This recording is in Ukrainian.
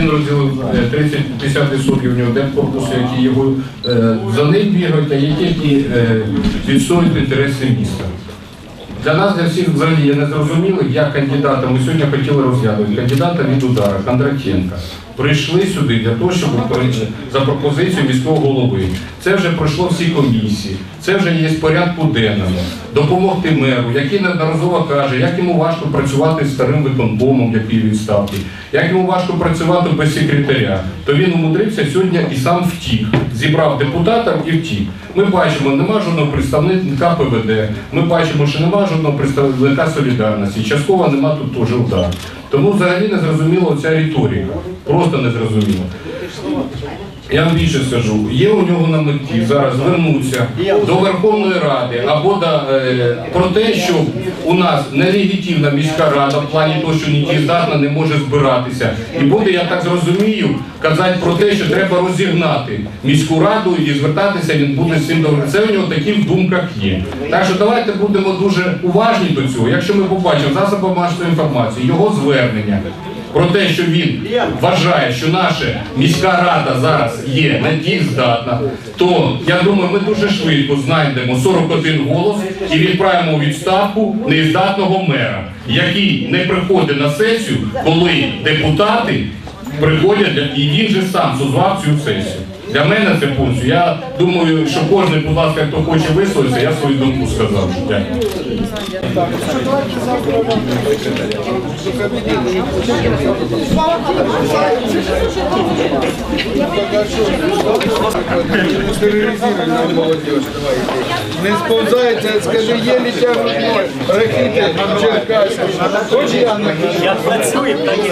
він розділив е, 30-50% в нього депкорпусу, які його е, за них бігають, а є тільки е, відстоюють інтереси міста. Для нас, для всіх взагалі є незрозуміло, як кандидата, ми сьогодні хотіли розглянути, кандидата від удара Кондратенка. Прийшли сюди для того, щоб за пропозицією міського голови. Це вже пройшло всі комісії, це вже є в порядку денному. Допомогти меру, який неодноразово каже, як йому важко працювати з старим виконкомом, який відставки, як йому важко працювати без секретаря. То він умудрився сьогодні і сам втік. Зібрав депутатів і втік. Ми бачимо, нема жодного представника ПВД, ми бачимо, що нема жодного представника солідарності. Частково нема тут теж удар. Тому взагалі не зрозуміла ця риторика. Просто не зрозуміло. Я вам більше скажу, є у нього на меті зараз звернутися до Верховної Ради або до, е, про те, що у нас нелегітимна міська рада в плані того, що недієздатна не може збиратися. І буде, я так зрозумію, казати про те, що треба розігнати міську раду і звертатися він буде з цим добре. Це у нього такі в думках є. Так що давайте будемо дуже уважні до цього. Якщо ми побачимо засоби масової інформації, його звернення про те, що він вважає, що наша міська рада зараз є недієздатна, то я думаю, ми дуже швидко знайдемо 41 голос і відправимо у відставку нездатного мера, який не приходить на сесію, коли депутати приходять і він же сам созвав цю сесію. Для мене це пункт. Я думаю, що кожен, будь ласка, хто хоче висловитися, я свою думку сказав. Дякую. Не сповзається, скажи, єлі тягнуть ноги. Ракети, Черкаська. Хочеш я на Я працюю, так і?